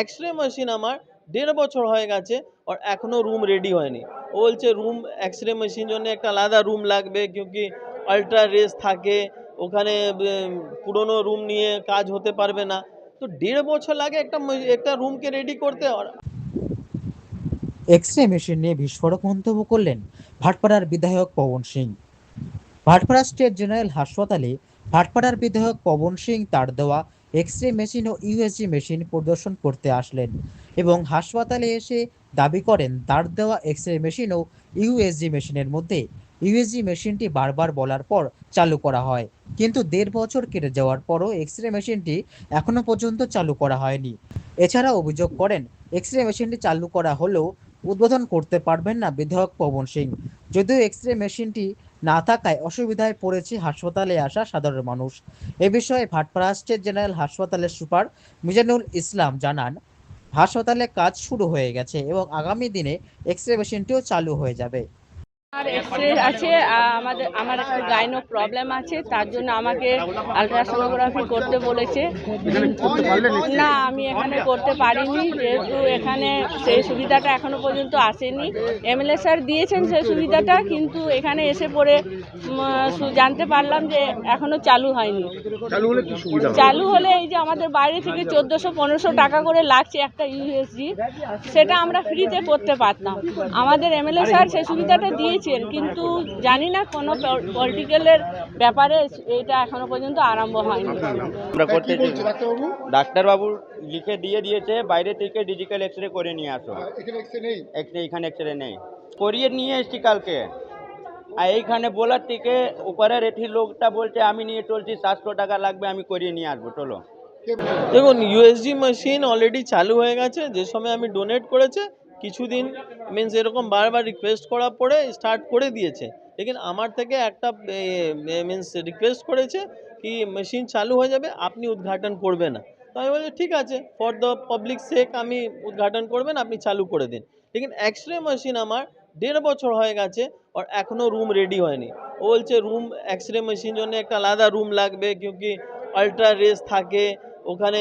X ray machine আমার দেড় বছর হয়ে গেছে আর এখনও রুম রেডি হয়নি। ও বলছে রুম এক্স রে মেশিন জন্য একটা আলাদা রুম লাগবে কিউকি আলট্রা রেস থাকে। ওখানে পুরনো রুম নিয়ে কাজ হতে পারবে না। তো দেড় বছর লাগে একটা একটা রুমকে রেডি করতে। এক্স রে মেশিন নিয়ে বিস্ফোরক মন্তব্য করলেন ভাটপাড়ার বিধায়ক পবন সিং। ভাটপাড়া স্টেট জেনারেল হাসপাতালে ভাটপাড়ার বিধায়ক পবন সিং তার দেওয়া এক্স রে মেশিন ও ইউএসজি মেশিন পরিদর্শন করতে আসলেন এবং হাসপাতালে এসে দাবি করেন তার দেওয়া এক্স রে মেশিন ও ইউএসজি মেশিনের মধ্যে। ইউএসজি মেশিনটি বারবার বলার পর চালু করা হয়, কিন্তু দেড় বছর কেটে যাওয়ার পরও এক্স রে মেশিনটি এখনও পর্যন্ত চালু করা হয়নি। এছাড়া অভিযোগ করেন এক্স রে মেশিনটি চালু করা হলেও উদ্বোধন করতে পারবেন না বিধায়ক পবন সিং। যদিও এক্স রে মেশিনটি না থাকায় অসুবিধায় পড়েছে হাসপাতালে আসা সাধারণ মানুষ। এ বিষয়ে ভাটপাড়া স্টেট জেনারেল হাসপাতালের সুপার মিজানুল ইসলাম জানান, হাসপাতালে কাজ শুরু হয়ে গেছে এবং আগামী দিনে এক্স রে মেশিনটিও চালু হয়ে যাবে। আমার এক্সরে আছে আমাদের আমার একটা গাইনো প্রবলেম আছে তার জন্য আমাকে আলট্রাসোনোগ্রাফি করতে বলেছে। না আমি এখানে করতে পারিনি যেহেতু এখানে সেই সুবিধাটা এখনও পর্যন্ত আসেনি। এমএলএ স্যার দিয়েছেন সেই সুবিধাটা কিন্তু এখানে এসে পড়ে জানতে পারলাম যে এখনও চালু হয়নি। চালু হলে এই যে আমাদের বাইরে থেকে চোদ্দোশো পনেরোশো টাকা করে লাগছে একটা ইউএসজি সেটা আমরা ফ্রিতে করতে পারতাম। আমাদের এমএলএ স্যার সেই সুবিধাটা দিয়েছেন কিন্তু জানি না কোনো পলিটিক্যালের ব্যাপারে এটা এখনও পর্যন্ত আরম্ভ হয়নি। আমরা করতে লিখে দিয়ে দিয়েছে বাইরে থেকে ডিজিটাল এক্স রে করে নিয়ে আসো এখানে এক্সরে নেই? এক্স রে এখানে এক্স রে নেই। করিয়ে নিয়ে এসছি কালকে। আর এইখানে বলার থেকে উপরের এটি লোকটা বলছে আমি নিয়ে চলছি সাতশো টাকা লাগবে আমি করিয়ে নিয়ে আসব। চলো। দেখুন ইউএসজি মেশিন অলরেডি চালু হয়ে গেছে যে সময় আমি ডোনেট করেছে কিছুদিন মিন্স এরকম বারবার রিকোয়েস্ট করার পরে স্টার্ট করে দিয়েছে। লেকিন আমার থেকে একটা মিন্স রিকোয়েস্ট করেছে কি মেশিন চালু হয়ে যাবে, আপনি উদ্ঘাটন করবে না। তো আমি বলছি, ঠিক আছে ফর দ্য পাবলিক সেক আমি উদ্ঘাটন করবেন, আপনি চালু করে দিন। লেকিন এক্স রে মেশিন আমার দেড় বছর হয়ে গেছে, আর এখনও রুম রেডি হয়নি। ও বলছে রুম এক্স রে মেশিন জন্য একটা আলাদা রুম লাগবে, কিউকি আল্ট্রা রেস থাকে, ওখানে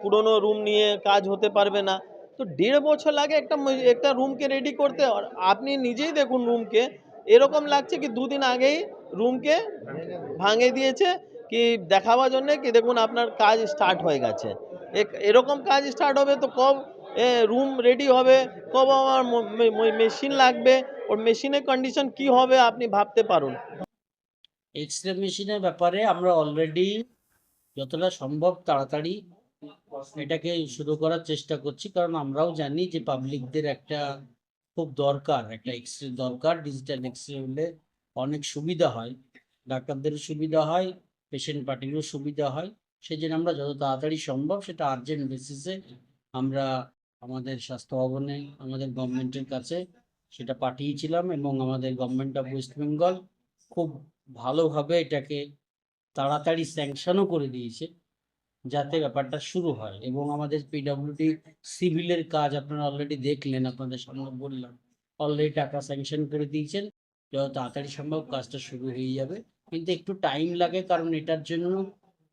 পুরনো রুম নিয়ে কাজ হতে পারবে না। তো দেড় বছর লাগে একটা একটা রুমকে রেডি করতে আপনি নিজেই দেখুন রুমকে এরকম লাগছে কি দুদিন আগেই রুমকে ভাঙে দিয়েছে, কি দেখাবার জন্য কি দেখুন আপনার কাজ স্টার্ট হয়ে গেছে। এরকম কাজ স্টার্ট হবে তো কব রুম রেডি হবে, কব আমার মেশিন লাগবে, ওর মেশিনের কন্ডিশন কি হবে আপনি ভাবতে পারুন। এক্স রে মেশিনের ব্যাপারে আমরা অলরেডি যতটা সম্ভব তাড়াতাড়ি এটাকে শুরু করার চেষ্টা করছি, কারণ আমরাও জানি যে পাবলিকদের একটা খুব দরকার, একটা এক্স রে দরকার ডিজিটাল এক্স রে হলে অনেক সুবিধা হয়। ডাক্তারদেরও সুবিধা হয় পেশেন্ট পার্টিরও সুবিধা হয়। সেই জন্য আমরা যত তাড়াতাড়ি সম্ভব সেটা আর্জেন্ট বেসিসে আমরা আমাদের স্বাস্থ্য ভবনে, আমাদের গভর্নমেন্টের কাছে সেটা পাঠিয়েছিলাম এবং আমাদের গভর্নমেন্ট অফ ওয়েস্ট বেঙ্গল খুব ভালোভাবে এটাকে তাড়াতাড়ি স্যাংশনও করে দিয়েছে। যাতে ব্যাপারটা শুরু হয় এবং আমাদের পিডব্লিউডি সিভিলের কাজ আপনারা অলরেডি দেখলেন আপনাদের সামনে বললাম। অলরেডি টাকা স্যাংশন করে দিয়েছেন যত তাড়াতাড়ি সম্ভব কাজটা শুরু হয়ে যাবে। কিন্তু একটু টাইম লাগে কারণ এটার জন্য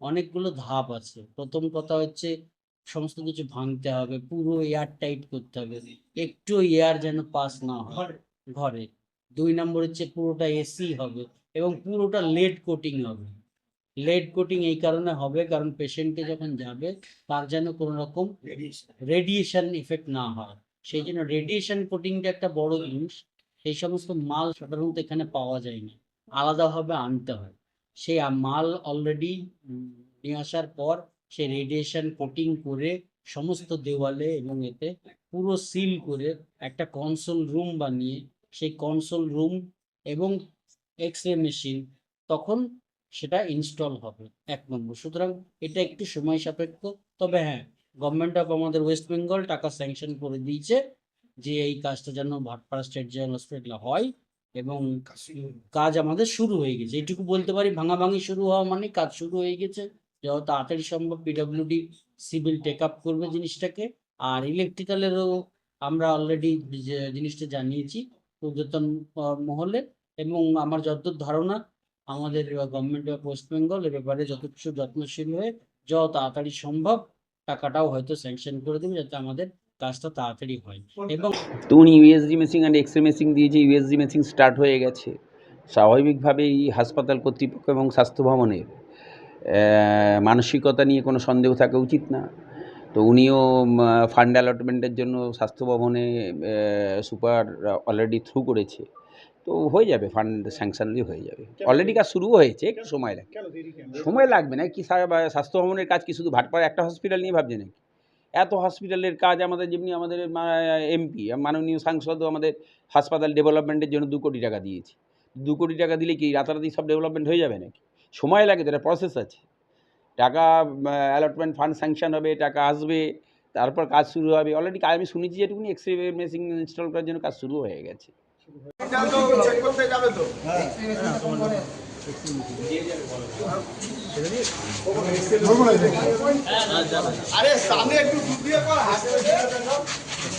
অনেকগুলো ধাপ আছে। প্রথম কথা হচ্ছে সমস্ত কিছু ভাঙতে হবে পুরো এয়ার টাইট করতে হবে। একটু এয়ার যেন পাস না হয়। ঘরে। দুই নম্বর হচ্ছে পুরোটা এসি হবে এবং পুরোটা লেড কোটিং হবে। লেড কোটিং এই কারণে হবে কারণ পেশেন্টকে যখন যাবে তার যেন কোনো রকম রেডিয়েশন ইফেক্ট না হয়। সেই জন্য রেডিয়েশন কোটিংটা একটা বড় জিনিস। সেই সমস্ত মাল সাধারণত এখানে পাওয়া যায় না। আলাদাভাবে আনতে হয়। সেই মাল অলরেডি নিয়ে আসার পর সে রেডিয়েশন কোটিং করে সমস্ত দেওয়ালে এবং এতে পুরো সিল করে একটা কনসোল রুম বানিয়ে সেই কনসোল রুম এবং এক্স রে মেশিন তখন সেটা ইনস্টল হবে। এক নম্বর। সুতরাং এটা একটু সময় সাপেক্ষ। তবে হ্যাঁ গভর্নমেন্ট অফ আমাদের ওয়েস্ট বেঙ্গল টাকা স্যাংশন করে দিয়েছে যে এই কাজটা যেন ভাটপাড়া স্টেট জেনারেল হসপিটালে হয় এবং কাজ আমাদের শুরু হয়ে গেছে। এইটুকু বলতে পারি ভাঙাভাঙি শুরু হওয়া মানে কাজ শুরু হয়ে গেছে। যত তাড়াতাড়ি সম্ভব পিডব্লিউডি সিভিল টেক আপ করবে জিনিসটাকে। আর ইলেকট্রিক্যালেরও আমরা অলরেডি জিনিসটা জানিয়েছি আহ, মহলে এবং আমার যতদূর ধারণা আমাদের গভর্নমেন্ট অফ ওয়েস্ট বেঙ্গল এ ব্যাপারে যথেষ্ট যত্নশীল হয়ে যত তাড়াতাড়ি সম্ভব টাকাটাও হয়তো স্যাংশন করে দেবে যাতে আমাদের কাজটা তাড়াতাড়ি হয়। এবং তো উনি USG machine and X ray machine দিয়েছে ইউএসজি মেশিন স্টার্ট হয়ে গেছে স্বাভাবিকভাবেই হাসপাতাল কর্তৃপক্ষ এবং স্বাস্থ্য ভবনের মানসিকতা নিয়ে কোনো সন্দেহ থাকা উচিত না। তো উনিও ফান্ড অ্যালটমেন্টের জন্য স্বাস্থ্য ভবনে সুপার অলরেডি থ্রু করেছে। তো হয়ে যাবে ফান্ড স্যাংশনলি হয়ে যাবে। অলরেডি কাজ শুরু হয়েছে একটু সময় লাগবে সময় লাগবে না কি স্বাস্থ্য ভবনের কাজ কি শুধু ভাটপাড়া একটা হসপিটাল নিয়ে ভাবছে নাকি? এত হসপিটালের কাজ আমাদের যেমনি আমাদের এমপি মাননীয় সাংসদও আমাদের হাসপাতাল ডেভেলপমেন্টের জন্য দু কোটি টাকা দিয়েছে। দু কোটি টাকা দিলে কি রাতারাতি সব ডেভেলপমেন্ট হয়ে যাবে নাকি? সময় লাগে তো এটা প্রসেস আছে। টাকা অ্যালটমেন্ট ফান্ড স্যাংশন হবে, টাকা আসবে, তারপর কাজ শুরু হবে। অলরেডি আমি শুনেছি যেটুকু এক্সরে মেশিন ইনস্টল করার জন্য কাজ শুরু হয়ে গেছে। আরে সামনে একটু